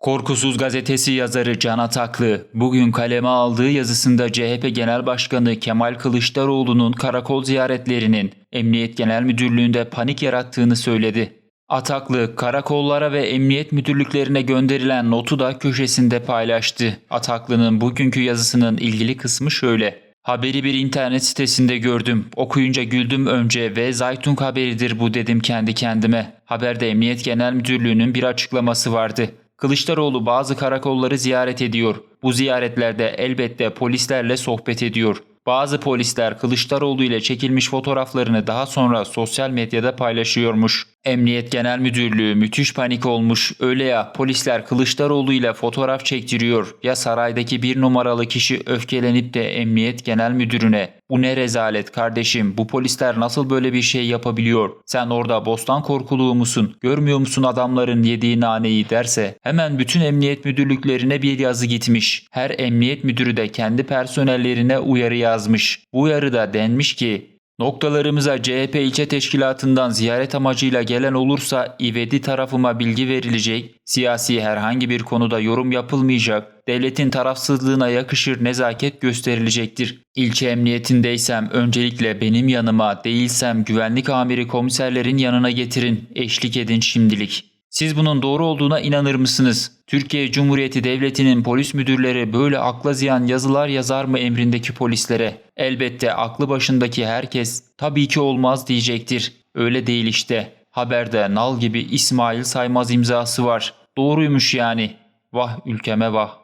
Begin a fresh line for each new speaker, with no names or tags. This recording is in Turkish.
Korkusuz gazetesi yazarı Can Ataklı bugün kaleme aldığı yazısında CHP Genel Başkanı Kemal Kılıçdaroğlu'nun karakol ziyaretlerinin Emniyet Genel Müdürlüğü'nde panik yarattığını söyledi. Ataklı karakollara ve emniyet müdürlüklerine gönderilen notu da köşesinde paylaştı. Ataklı'nın bugünkü yazısının ilgili kısmı şöyle. Haberi bir internet sitesinde gördüm. Okuyunca güldüm önce ve Zaytung haberidir bu dedim kendi kendime. Haberde Emniyet Genel Müdürlüğü'nün bir açıklaması vardı. Kılıçdaroğlu bazı karakolları ziyaret ediyor. Bu ziyaretlerde elbette polislerle sohbet ediyor. Bazı polisler Kılıçdaroğlu ile çekilmiş fotoğraflarını daha sonra sosyal medyada paylaşıyormuş. Emniyet Genel Müdürlüğü müthiş panik olmuş. Öyle ya polisler Kılıçdaroğlu ile fotoğraf çektiriyor. Ya saraydaki bir numaralı kişi öfkelenip de Emniyet Genel Müdürüne bu ne rezalet kardeşim bu polisler nasıl böyle bir şey yapabiliyor? Sen orada bostan korkuluğu musun? Görmüyor musun adamların yediği naneyi derse hemen bütün emniyet müdürlüklerine bir yazı gitmiş. Her emniyet müdürü de kendi personellerine uyarı yazmış. Bu uyarıda denmiş ki Noktalarımıza CHP ilçe teşkilatından ziyaret amacıyla gelen olursa İvedi tarafıma bilgi verilecek, siyasi herhangi bir konuda yorum yapılmayacak, devletin tarafsızlığına yakışır nezaket gösterilecektir. İlçe emniyetindeysem öncelikle benim yanıma değilsem güvenlik amiri komiserlerin yanına getirin, eşlik edin şimdilik. Siz bunun doğru olduğuna inanır mısınız? Türkiye Cumhuriyeti Devleti'nin polis müdürleri böyle akla ziyan yazılar yazar mı emrindeki polislere? Elbette aklı başındaki herkes tabii ki olmaz diyecektir. Öyle değil işte. Haberde nal gibi İsmail Saymaz imzası var. Doğruymuş yani. Vah ülkeme vah.